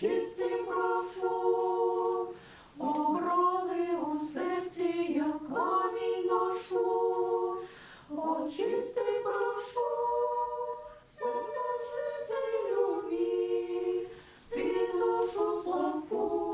Чистий прошу, образи у серці, як камінь ношу, очисти прошу, серце жити любі, ти душу славку.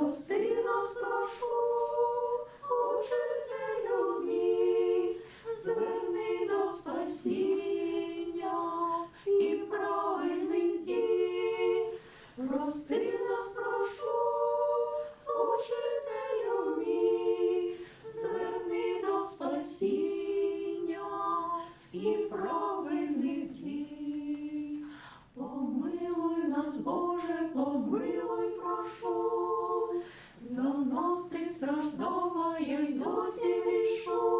Прости нас, прошу, учителю мій, зверни до спасіння і правильних дій. Прости нас, прошу, учителю мій, зверни до спасіння і правильних дій. Помилуй нас, Боже, помилуй страждала, я й досі рішу.